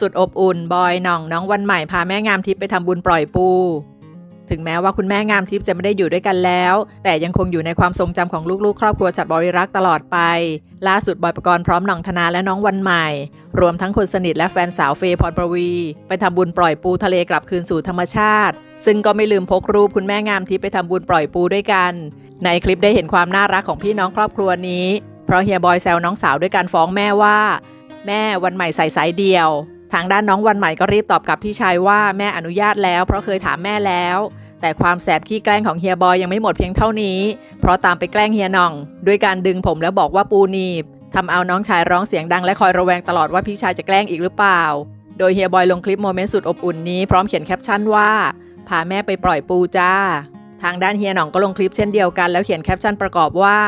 สุดอบอุ่น บอยหน่องน้องวันใหม่พาแม่งามทิพย์ไปทำบุญปล่อยปู ถึงแม้ว่าคุณแม่งามทิพย์จะไม่ได้อยู่ด้วยกันแล้ว แต่ยังคงอยู่ในความทรงจำของลูกๆ ครอบครัวจัดบริรักษ์ตลอดไป ล่าสุดบอยประกรณ์พร้อมหน่องธนาและน้องวันใหม่ รวมทั้งคนสนิทและแฟนสาวเฟย์พรประวี ไปทำบุญปล่อยปูทะเลกลับคืนสู่ธรรมชาติ ซึ่งก็ไม่ลืมพกรูปคุณแม่งามทิพย์ไปทำบุญปล่อยปูด้วยกัน ในคลิปได้เห็นความน่ารักของพี่น้องครอบครัวนี้ เพราะเฮียบอยแซวน้องสาวด้วยการฟ้องแม่ว่า แม่วันใหม่ใส่สายเดียว ทางด้านน้องวันใหม่ก็รีบตอบกับพี่ชายว่าแม่อนุญาตแล้ว เพราะเคยถามแม่แล้ว แต่ความแสบขี้แกล้งของเฮียบอยยังไม่หมดเพียงเท่านี้ เพราะตามไปแกล้งเฮียน่อง ด้วยการดึงผมแล้วบอกว่าปูนีบทำเอาน้องชายร้องเสียงดังและคอยระแวงตลอดว่าพี่ชายจะแกล้งอีกหรือเปล่า โดยเฮียบอยลงคลิปโมเมนต์สุดอบอุ่นนี้พร้อมเขียนแคปชั่นว่าพาแม่ไปปล่อยปูจ้า ทางด้านเฮียหน่องก็ลงคลิปเช่นเดียวกันแล้วเขียนแคปชั่นประกอบว่า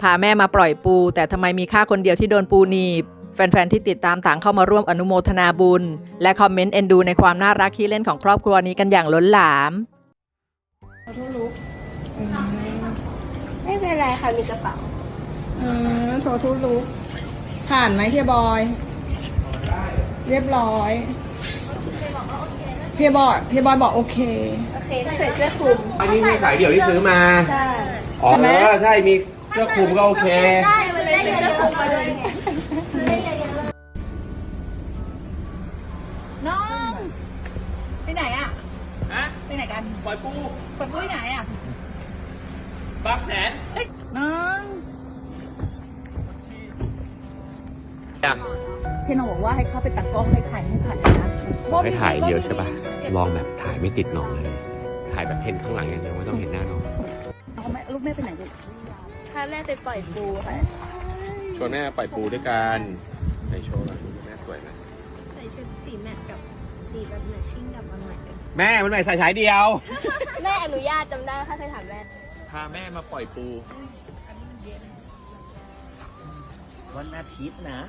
พาแม่มาปล่อยปู แต่ทำไมมีข้าคนเดียวที่โดนปูหนีบ แฟนๆ ที่ติดตามต่างเข้ามาร่วมอนุโมทนาบุญ และคอมเมนต์เอ็นดูในความน่ารักที่เล่นของครอบครัวนี้กันอย่างล้นหลามทุลุกไม่เป็นไรค่ะมีกระเป๋า อืมโทรทุลุก ผ่านไหมเฮียบอย เรียบร้อยเฮียบอยเฮียบอยบอกโอเค โอเคถ้าใส่เสื้อคลุมอันนี้มีสายเดี่ยวที่ซื้อมา ใช่ อ๋อใช่ไหมใช่มีเสื้อคลุมก็โอเค ได้มาเลยใส่เสื้อคลุมมาเลยะไปไหนกันปล่อยปูกดปุ้ยไหนอะบางแสนน้องพี่น้องบอกว่าให้เข้าไปตัดกล้องให้ถ่ายให้ถ่ายนะให้ถ่ายเดียวใช่ป่ะ ลองแบบถ่ายไม่ติดหนองเลย ถ่ายแบบเห็นข้างหลังอย่างเดียวไม่ต้องเห็นหน้าน้องเอาแม่ลูกแม่ไปไหนกันๆพาแม่ไปปล่อยปูค่ะชวนแม่ปล่อยปูด้วยกันในโชว์หน่อยแม่สวยไหมใส่ชุดสีแมทกับสีแบบแมทชิ่งกับวันใหม่ แม่มันใหม่ใส่สายเดียว แม่อนุญาตจำได้ค่ะเคยถามแม่ พาแม่มาปล่อยปู วันอาทิตย์นะ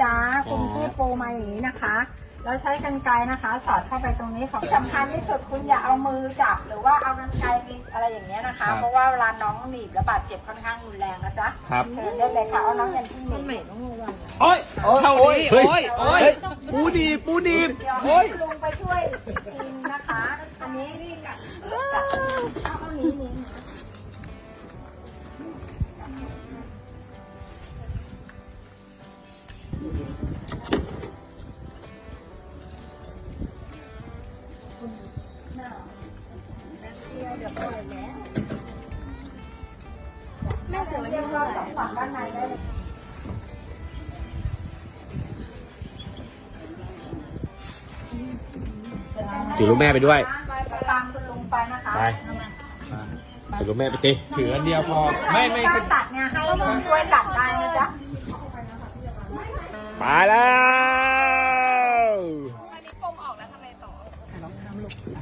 จ้าคุณพี่โปรมาอย่างนี้นะคะ แล้วใช้กันไกรนะคะ สอดเข้าไปตรงนี้ของสำคัญที่สุดคุณอย่าเอามือจับหรือว่าเอากันไกรอะไรอย่างเงี้ยนะคะเพราะว่าเวลาน้องหนีบและบาดเจ็บค่อนข้างรุนแรงนะจ๊ะครับเชิญได้เลยค่ะเอาน้องยันที่หนีบต้องระวังโอ้ยเข้านี้โอ้ยโอ้ยปูดีบปูดีบ เดี๋ยวโอ้ยให้ลุงไปช่วยกินนะคะอั นนี้นี่กับกับเอาเอานี้นี้แม่เกิดวันเรียที่กว่าเท่าไหร่สองฝั่งด้านในได้เลยถือลูกแม่ไปด้วย ถือลูกแม่ไปสิถืออันเดียวพอ ไม่ไม่การตัดเนี่ยให้ลุงช่วยตัดได้นะจ๊ะไปแล้ว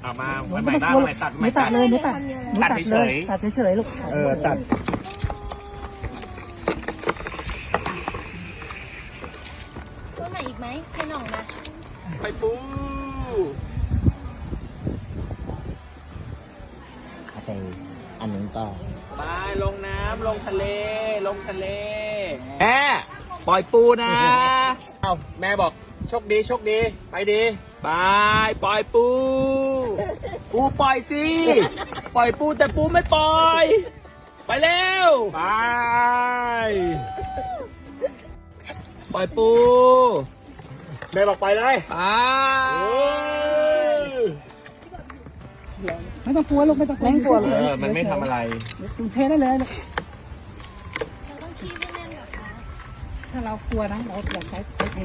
เอามาวันใหม่บ้างวันใหม่ตัดวันใหม่ตัดเลยไม่ตัดตัดเฉยตัดเฉยๆลูกๆเออตัดตัวไหนอีกไหมให้น้องนะไปปู เอาไปอันนึง ต่อ ไปลงน้ำลงทะเล ลงทะเลแม่ปล่อยปูนะเอาแม่บอกโชคดีโชคดี ไปดีบายปล่อยปู ปูปล่อยสิ ปล่อยปูแต่ปูไม่ปล่อย ไปเร็วไปปล่อยปู แม่บอกไปเลยไป ไม่ต้องกลัวลูกไม่ต้องกลัวไม่กลัวเลเอยอมันไม่ทำอะไรเทได้เลยลูกเราต้องคีบให้แน่นเหรอคะถ้าเรากลัวนะเราอยากใช้ใช้เท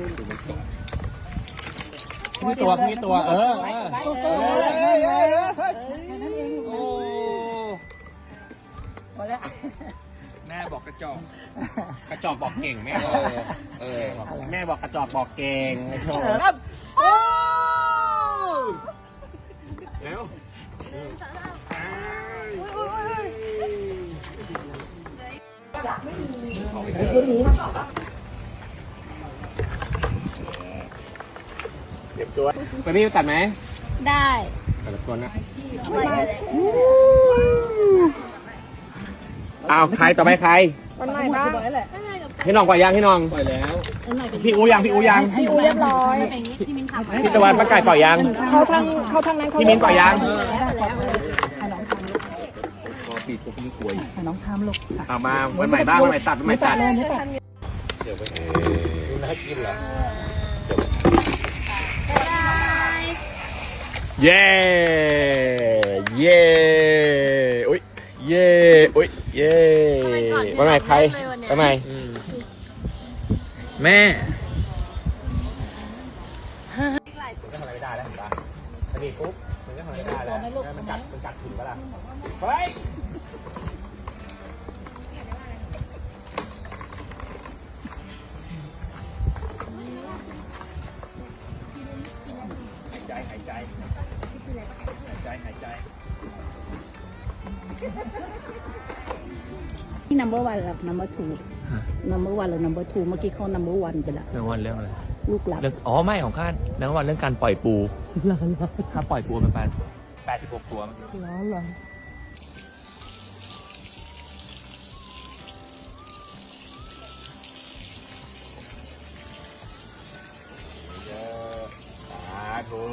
มีตัวมีตัวเออเออเออเออเออโอ้พอแล้วแม่บอกกระจอกกระจอกบอกเก่งแม่เออเออแม่บอกกระจอกบอกเก่งไอ้โชว์เร็ว เดี๋ยวตัวไปพี่ตัดไหม ได้ตัดตัวนะเอาวใครต่อไปใคร วันใหม่บ้าง พี่น้องปล่อยยังพี่น้องปล่อยแล้วพี่อูยังพี่อูยังพี่อูเรียบร้อยพี่ตะวันป้าไก่ปล่อยยังเขาทางเขาทางนั้นเขาพี่มิ้นปล่อยยังน้องทำลูกเอามาวันใหม่บ้างวันใหม่ตัดวันใหม่ตัดเลยไม่ตัดเย้เย้อุ้ยเย้อุ้ยเย้วันใหม่ใครวันใหม่ แม่ก็ทำอะไรไม่ได้แล้วเห็นปะสนิทปุ๊บมันก็ทำอะไรไม่ได้แล้วมันกัดมันกัดถึงปะล่ะเฮ้ยหายใจหายใจหายใจหายใจ ที่ number one กับ number two number one หรือ number two เมื่อกี้เขา number one ไปแล้วเรื่องวันเรื่องอะไรลูกหลับเรื่องอ๋อไม่ของข้าเรื่องวันเรื่องการปล่อยปูถ้าปล่อยปูเป็นแปดแปดสิบหกตัวมั้งเหรอเหรอสาธุ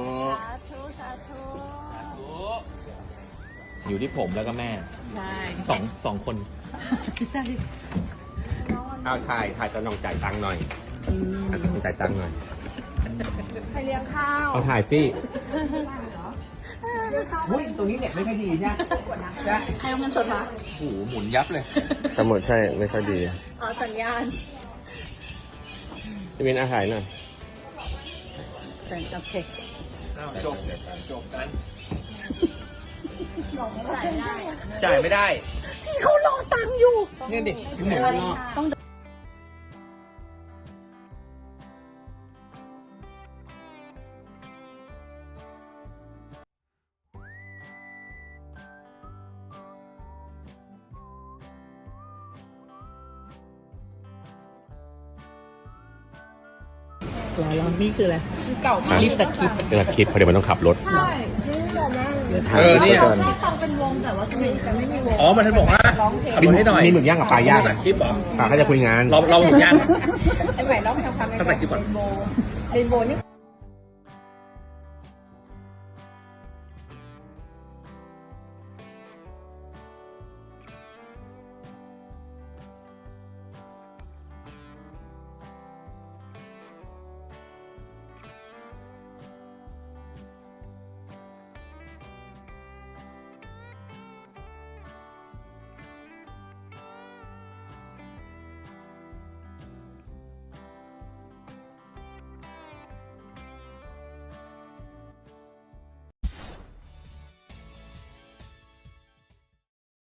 สาธุสาธุอยู่ที่ผมแล้วก็แม่ ใช่สองสองคน ใช่ เอาถ่ายถ่ายตอนน้องจ่ายตังค์หน่อยถ่ายตอนน้องจ่ายตังค์หน่อย ใครเลี้ยงข้าวเอาถ่ายสิหุ้ยตรงนี้เนี่ยไม่ค่อยดีใช่ไหมใช่ใครเอาเงินสดมาโอ้โหหมุนยับเลยสมุดใช่ไม่ค่อยดีอ๋อสัญญาณจะเป็นอาหารหน่อยแต่โอเคจบจบกันจ่ายไม่ได้จ่ายไม่ได้ พี่เขารอตังค์อยู่เนี่ยดิหมุนรอบ รอรอนี่คืออะไรรีบตัดคลิปเวลาคลิปเพราะเดี๋ยวมันต้องขับรถเออเนี่ยฟังเป็นวงแต่ว่าสมัยจะไม่มีวงอ๋อ มันท่านบอกว่าขับรถให้หน่อยมีหมึกย่างกับปลาย่างตัดคลิปเหรอปลาเขาจะคุยงาน เราเราหมึกย่างไอ้ใหม่ร้องเพลงความต้องตัดคลิปก่อนเรนโบว์นี่